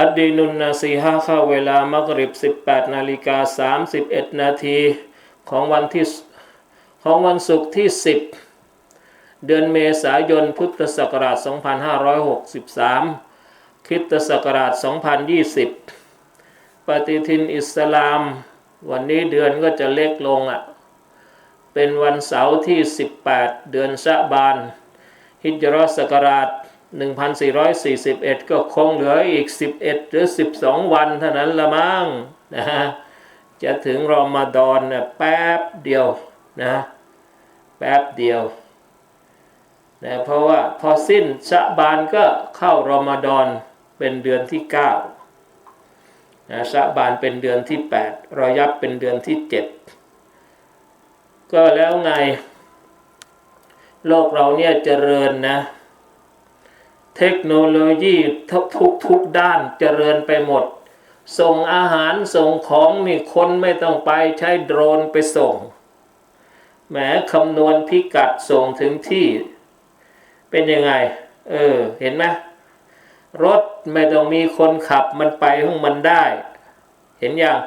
อัดดีนุนนาซีฮาเข้าเวลามักริบ 18 นาฬิกา 31 นาทีของวันที่ของวันศุกร์ที่ 10 เดือนเมษายนพุทธศักราช 2563 คริสตศักราช 2020 ปฏิทินอิสลาม วันนี้เดือนก็จะเล็กลงอะ เป็นวันเสาร์ที่ 18 เดือนชะบาน ฮิจรัสศักราช 1441 ก็คงเหลืออีก 11 หรือ 12 วันเท่านั้นละมั้งนะจะถึงรอมฎอนนะแป๊บเดียวนะแป๊บเดียวนะเพราะว่าพอสิ้นชะบานก็เข้ารอมฎอนเป็นเดือนที่9นะชะบานเป็นเดือนที่ 8 รอยับเป็นเดือนที่ 7 ก็แล้วไง โลกเราเนี่ยเจริญนะ เทคโนโลยีทุกทุกทุกด้านเจริญไปหมด ส่งอาหารส่งของนี่คนไม่ต้องไปใช้โดรนไปส่งแหมคำนวณพิกัดส่งถึงที่ เป็นยังไง เออ เห็นไหมรถไม่ต้องมีคนขับมันไปของมันได้ เห็นยัง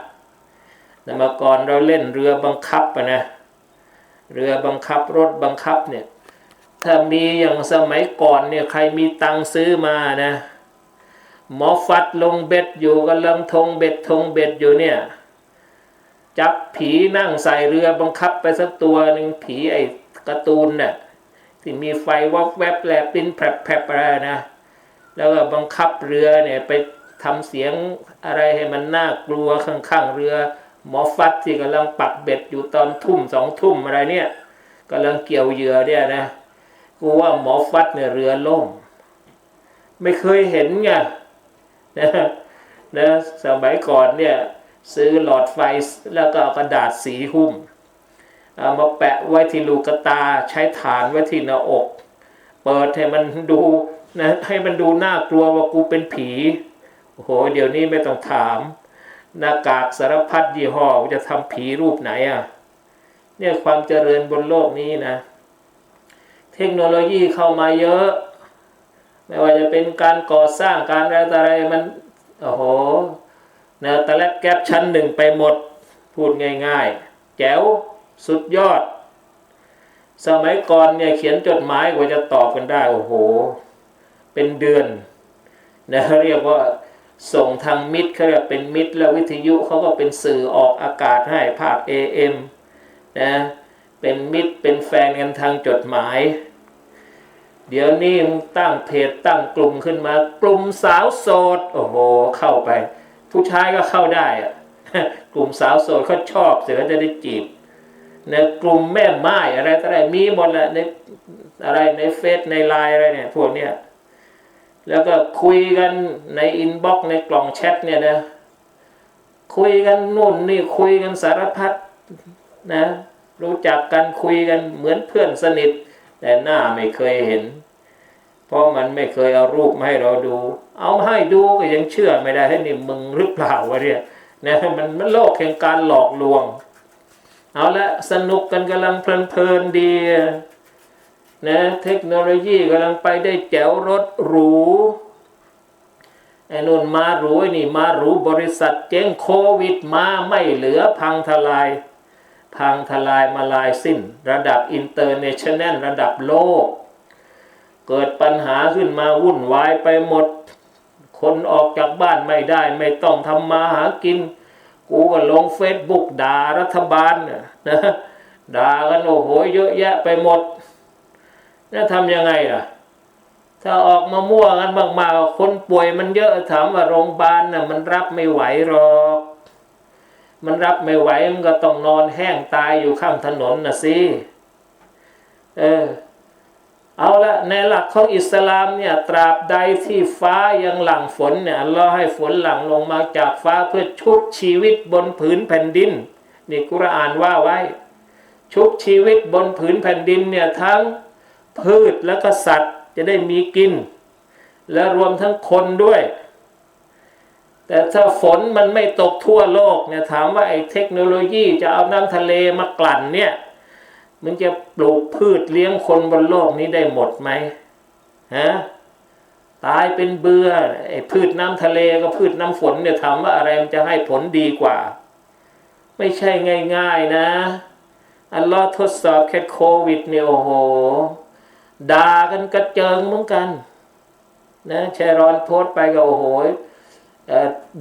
แต่มาก่อนเราเล่นเรือบังคับนะเรือบังคับรถบังคับเนี่ย ถ้ามีอย่างสมัยก่อนเนี่ยใครมีตังค์ซื้อมานะหมอฟัดลงเบ็ดอยู่กำลังทงเบ็ดทงเบ็ดอยู่เนี่ย จับผีนั่งใส่เรือบังคับไปสักตัวหนึ่งผีไอ้การ์ตูนน่ะที่มีไฟวับแวบแลบปิ้นแผลบแผลบอะไรนะ แล้วก็บังคับเรือเนี่ยไปทำเสียงอะไรให้มันน่ากลัวข้างๆเรือ หมอฟัดที่กำลังปักเบ็ดอยู่ตอนทุ่มสองทุ่มอะไรเนี่ยกำลังเกี่ยวเหยื่อเนี่ยนะ กูว่าหมอฟัดเนี่ยเรือล่ม ไม่เคยเห็นไงนะนะสมัยก่อนเนี่ย ซื้อหลอดไฟแล้วก็เอากระดาษสีหุ้มเอามาแปะไว้ที่ลูกตาใช้ฐานไว้ที่หน้าอก เปิดให้มันดูนะให้มันดูน่ากลัวว่ากูเป็นผีโอ้โหเดี๋ยวนี้ไม่ต้องถามหน้ากากสารพัดยี่ห้อจะทำผีรูปไหนอะ เนี่ยความเจริญบนโลกนี้นะ เทคโนโลยีเข้ามาเยอะ ไม่ว่าจะเป็นการก่อสร้างการอะไรต่ออะไรมันโอ้โหนะตะแลบแก๊บชั้นหนึ่งไปหมดพูดง่าย ๆ แจ๋วสุดยอด สมัยก่อนเนี่ยเขียนจดหมายกว่าจะตอบกันได้โอ้โห เป็นเดือนนะเรียกว่าส่งทางมิตรเขาเรียกเป็นมิตร แล้ววิทยุเขาก็เป็นสื่อออกอากาศให้ภาค AM นะเป็นมิตรเป็นแฟนกันทางจดหมาย เดี๋ยวนี้ตั้งเพจตั้งกลุ่มขึ้นมา กลุ่มสาวโสดโอ้โหเข้าไป ผู้ชายก็เข้าได้อะกลุ่มสาวโสดเขาชอบเสือจะได้จีบในกลุ่มแม่ไม้อะไรต่ออะไรมีหมดแหละในอะไรในเฟซในไลน์อะไรเนี่ยพวกเนี้ยแล้วก็คุยกันในอินบ็อกซ์ในกล่องแชทเนี่ยนะคุยกันนู่นนี่คุยกันสารพัดนะ รู้จักกันคุยกันเหมือนเพื่อนสนิท แต่หน้าไม่เคยเห็น เพราะมันไม่เคยเอารูปมาให้เราดู เอาให้ดูก็ยังเชื่อไม่ได้ให้นี่มึงหรือเปล่าวะเนี่ยนะมันมันโลกแห่งการหลอกลวง เอาละสนุกกันกำลังเพลินๆดีนะเทคโนโลยีกำลังไปได้แจ๋วรถหรูไอ้นุ่นมาหรูนี่มาหรูบริษัทเจ๊งโควิดมาไม่เหลือพังทลาย พังทลายมาลายสิ้น ระดับอินเตอร์เนชั่นแนลระดับโลก เกิดปัญหาขึ้นมาวุ่นวายไปหมด คนออกจากบ้านไม่ได้ไม่ต้องทำมาหากิน กูก็ลงเฟซบุ๊กด่ารัฐบาลน่ะนะด่ากันโอ้โหเยอะแยะไปหมดแล้วทำยังไงล่ะ ถ้าออกมามั่วกันมากๆคนป่วยมันเยอะถามว่าโรงพยาบาลน่ะมันรับไม่ไหวหรอก มันรับไม่ไหวมันก็ต้องนอนแห้งตายอยู่ข้างถนนน่ะสิเออเอาละในหลักของอิสลามเนี่ยตราบใดที่ฟ้ายังหลั่งฝนเนี่ยอัลลอให้ฝนหลั่งลงมาจากฟ้าเพื่อชุบชีวิตบนผืนแผ่นดินนี่กุรอานว่าไว้ ชุบชีวิตบนผืนแผ่นดินเนี่ยทั้งพืชแล้วก็สัตว์จะได้มีกิน และรวมทั้งคนด้วย แต่ถ้าฝนมันไม่ตกทั่วโลกเนี่ยถามว่าไอ้เทคโนโลยีจะเอาน้ำทะเลมากลั่นเนี่ยมันจะปลูกพืชเลี้ยงคนบนโลกนี้ได้หมดไหมฮะตายเป็นเบื่อไอ้พืชน้ำทะเลกับพืชน้ำฝนเนี่ยถามว่าอะไรมันจะให้ผลดีกว่า ไม่ใช่ง่าย ๆนะ อัลลอฮ์ทดสอบแค่โควิดเนี่ยโอ้โหด่ากันกระเจิงเหมือนกัน นะแชร์รอนโพสไปก็โอ้โห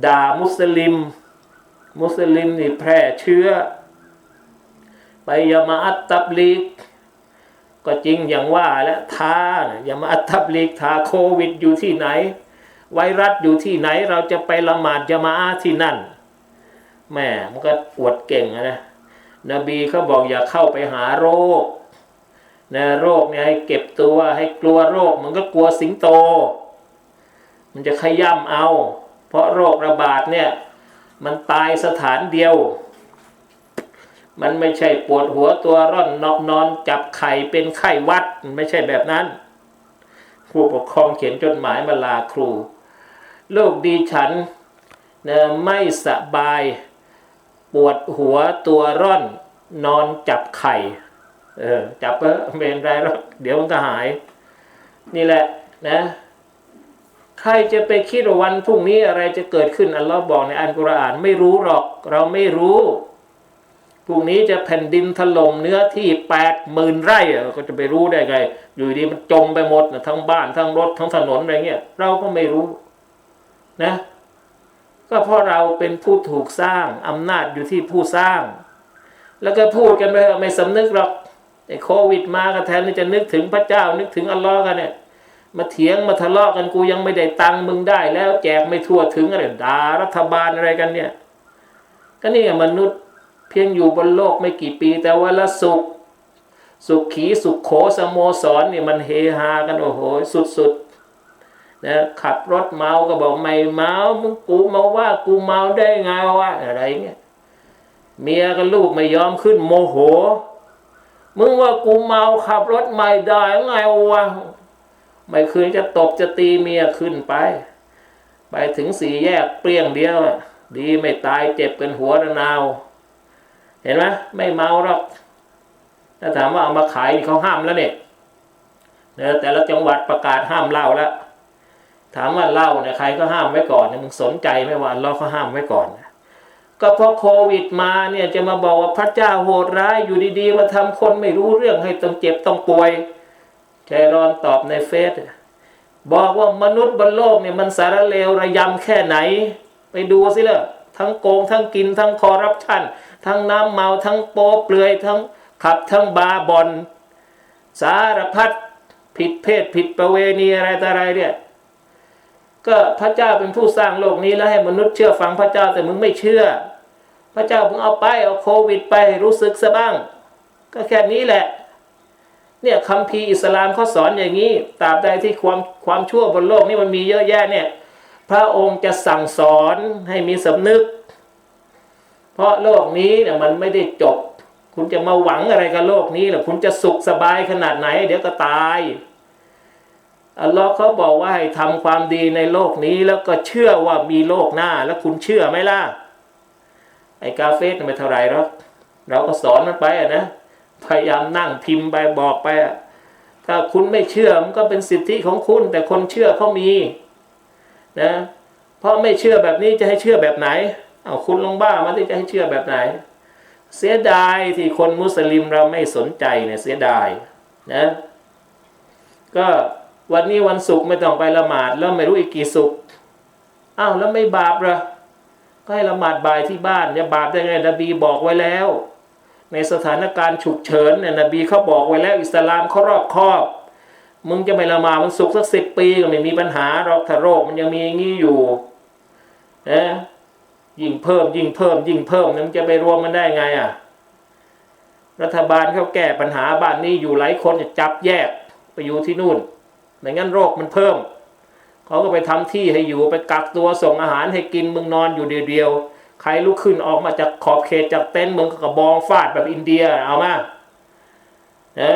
ด่ามุสลิม มุสลิมนี่แพร่เชื้อ ไปยามาอัตตับลีก ก็จริงอย่างว่าแล้วทายามาอัตตับลีกทาโควิดอยู่ที่ไหน ไวรัสอยู่ที่ไหนเราจะไปละหมาดยามาอาที่นั่นแม่มันก็อวดเก่งอะนะนบีเขาบอกอย่าเข้าไปหาโรคนะโรคเนี่ยให้เก็บตัวให้กลัวโรค มันก็กลัวสิงโต มันจะขย่ำเอา เพราะโรคระบาดเนี่ยมันตายสถานเดียว มันไม่ใช่ปวดหัวตัวร่อนนอกนอนจับไข่เป็นไข้หวัดไม่ใช่แบบนั้น ผู้ปกครองเขียนจดหมายมาลาครูลูกดีฉันนะไม่สบาย ปวดหัวตัวร่อนนอนจับไข่เออจับก็ไม่เป็นไรหรอกเดี๋ยวมันก็หาย นี่แหละนะ ใครจะไปคิดว่าวันพรุ่งนี้อะไรจะเกิดขึ้นอัลลอฮ์บอกในอัลกุรอานไม่รู้หรอก เราไม่รู้พรุ่งนี้จะแผ่นดินถล่มเนื้อที่แปดหมื่นไร่ก็จะไปรู้ได้ไง อยู่ดีมันจมไปหมดนะทั้งบ้านทั้งรถทั้งถนนอะไรเงี้ยเราก็ไม่รู้นะ ก็เพราะเราเป็นผู้ถูกสร้างอำนาจอยู่ที่ผู้สร้าง แล้วก็พูดกันไปเถอะไม่สำนึกหรอกไอ้โควิดมาก็แทนที่จะนึกถึงพระเจ้านึกถึงอัลลอฮ์กันเนี่ย มาเถียงมาทะเลาะกันกูยังไม่ได้ตังค์มึงได้ แล้วแจกไม่ทั่วถึงอะไรด่ารัฐบาลอะไรกันเนี่ย ก็นี่มนุษย์เพียงอยู่บนโลกไม่กี่ปี แต่ว่าละสุข สุขขีสุขโขสโมสรเนี่ยมันเฮฮากันโอ้โหสุดๆนะขับรถเมาก็บอกไม่เมามึงกูเมาว่ากูเมาได้ไงวะอะไรเงี้ยเมียกับลูกไม่ยอมขึ้นโมโห มึงว่ากูเมาขับรถไม่ได้ไงวะ ไม่คืนจะตบจะตีเมียขึ้นไป ไปถึงสี่แยกเปรี้ยงเดียวดีไม่ตายเจ็บกันหัวระนาว เห็นไหมไม่เมาหรอกถ้าถามว่าเอามาขายเขาห้ามแล้วเนี่ยแต่ละจังหวัดประกาศห้ามเหล้าแล้วถามว่าเหล้าเนี่ยใครก็ห้ามไว้ก่อนเนี่ยมึงสนใจไหมว่าเราเขาห้ามไว้ก่อน ก็เพราะโควิดมาเนี่ยจะมาบอกว่าพระเจ้าโหดร้ายอยู่ดีๆ มาทำคนไม่รู้เรื่องให้ต้องเจ็บต้องป่วย แครอนตอบในเฟซบอกว่ามนุษย์บนโลกเนี่ยมันสารเลวระยำแค่ไหน ไปดูสิละทั้งโกงทั้งกินทั้งคอร์รัปชันทั้งน้ำเมาทั้งโป๊เปลือยทั้งขับทั้งบาบอลสารพัดผิดเพศผิดประเวณีอะไรต่ออะไรเนี่ยก็พระเจ้าเป็นผู้สร้างโลกนี้แล้วให้มนุษย์เชื่อฟังพระเจ้าแต่มึงไม่เชื่อ พระเจ้าเพิ่งเอาไปเอาโควิดไปรู้สึกซะบ้าง ก็แค่นี้แหละ เนี่ยคำพีร์อิสลามเขาสอนอย่างนี้ตราบใดที่ความความชั่วบนโลกนี้มันมีเยอะแยะเนี่ยพระองค์จะสั่งสอนให้มีสำนึก เพราะโลกนี้เนี่ยมันไม่ได้จบ คุณจะมาหวังอะไรกับโลกนี้หรอคุณจะสุขสบายขนาดไหน เดี๋ยวก็ตายอัลลอฮ์เขาบอกว่าให้ทำความดีในโลกนี้แล้วก็เชื่อว่ามีโลกหน้าแล้วคุณเชื่อไหมล่ะไอ้กาเฟสไม่เท่าไรหรอกเราก็สอนมันไปอะนะ พยายามนั่งพิมพ์ไปบอกไปอะถ้าคุณไม่เชื่อมันก็เป็นสิทธิของคุณ แต่คนเชื่อเขามีนะเพราะไม่เชื่อแบบนี้จะให้เชื่อแบบไหนเอาคุณลงบ้ามาที่จะให้เชื่อแบบไหน เสียดายที่คนมุสลิมเราไม่สนใจเนี่ยเสียดายนะก็วันนี้วันศุกร์ไม่ต้องไปละหมาดแล้วไม่รู้อีกกี่ศุกร์อ้าวแล้วไม่บาปเหรอก็ให้ละหมาดบ่ายที่บ้านอย่าบาปได้ไงนบีบอกไว้แล้ว ในสถานการณ์ฉุกเฉินเนี่ยนบีเขาบอกไว้แล้วอิสลามเขารอบคอบ มึงจะไม่ละหมาดมันสุกสักสิบปีก็ไม่มีปัญหาหรอกถ้าโรคมันยังมีอย่างนี้อยู่นะยิ่งเพิ่มยิ่งเพิ่ม ยิ่งเพิ่มนี่ยมันจะไปรวมมันได้ไงอะ รัฐบาลเขาแก้ปัญหาบ้านนี้อยู่หลายคนจะจับแยกไปอยู่ที่นู่นไม่งั้นโรคมันเพิ่ม เขาก็ไปทำที่ให้อยู่ไปกักตัวส่งอาหารให้กินมึงนอนอยู่เดียวๆ ใครลุกขึ้นออกมาจากขอบเขตจากเต็นท์มึงก็กระบองฟาดแบบอินเดียเอามานะ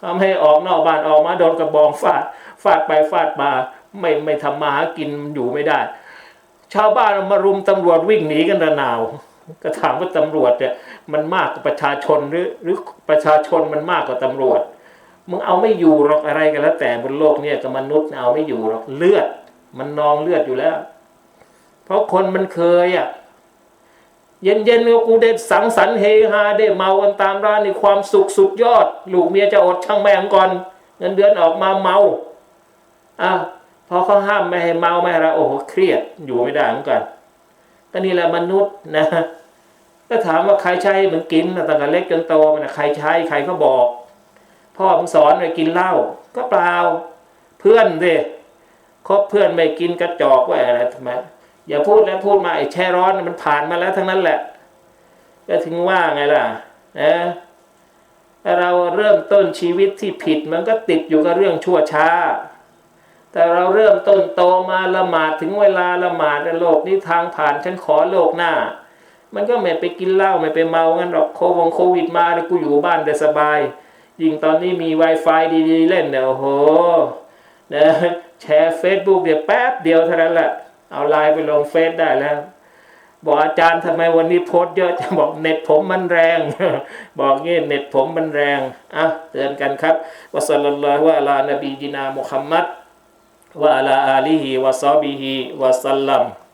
ทำให้ออกนอกบ้านออกมาโดนกระบองฟาดฟาดไปฟาดมาไม่ไม่ทำมาหากินอยู่ไม่ได้ ชาวบ้านมารุมตำรวจวิ่งหนีกันระนาว ก็ถามว่าตำรวจเนี่ยมันมากกว่าประชาชนหรือหรือประชาชนมันมากกว่าตำรวจมึงเอาไม่อยู่หรอกอะไรกันแล้ว แต่บนโลกเนี่ยกับมนุษย์เอาไม่อยู่หรอกเลือด มันนองเลือดอยู่แล้ว เพราะคนมันเคยอะ เย็นๆก็กูได้สังสรรค์เฮฮาได้เมากันตามร้านในความสุขสุดยอด ลูกเมียจะอดช่างแม่งก่อนเงินเดือนออกมาเมาอะพอเขาห้ามไม่ให้เมาไม่ให้อะไรโอ้โหเครียดอยู่ไม่ได้เหมือนกันก็นี่แหละมนุษย์นะก็ถามว่าใครใช้มันกินตั้งแต่เล็กจนโตมันใครใช้ใครก็บอก พ่อมสอนไปกินเหล้าก็เปล่าเพื่อนสิคบเพื่อนไม่กินกระจอกว่าอะไรทำไม อย่าพูดแล้วพูดมาไอ้แช่ร้อนมันผ่านมาแล้วทั้งนั้นแหละ ก็ถึงว่าไงล่ะนะถ้าเราเริ่มต้นชีวิตที่ผิดมันก็ติดอยู่กับเรื่องชั่วช้า แต่เราเริ่มต้นโตมาละหมาดถึงเวลาละหมาดโลกนี้ทางผ่านฉันขอโลกหน้า มันก็ไม่ไปกินเหล้าไม่ไปเมางั้นหรอกโควงโควิดมาเนี่กูอยู่บ้านได้สบาย ยิ่งตอนนี้มี Wi-Fi ดีๆ เล่นเนี่ยโอ้โหนะแชร์เฟซบุ๊กเดี๋ยวแป๊บเดียวเท่านั้นแหละ เอาไลน์ไปลงเฟซได้แล้ว บอกอาจารย์ทำไมวันนี้โพสเยอะจะบอกเน็ตผมมันแรง บอกงี้เน็ตผมมันแรงอะเตือนกันครับวะสัลลัลลอฮุอะลานบีจินามุฮัมมัดวะอะลาอาลีฮิวะซอบิฮิวะสัลลัม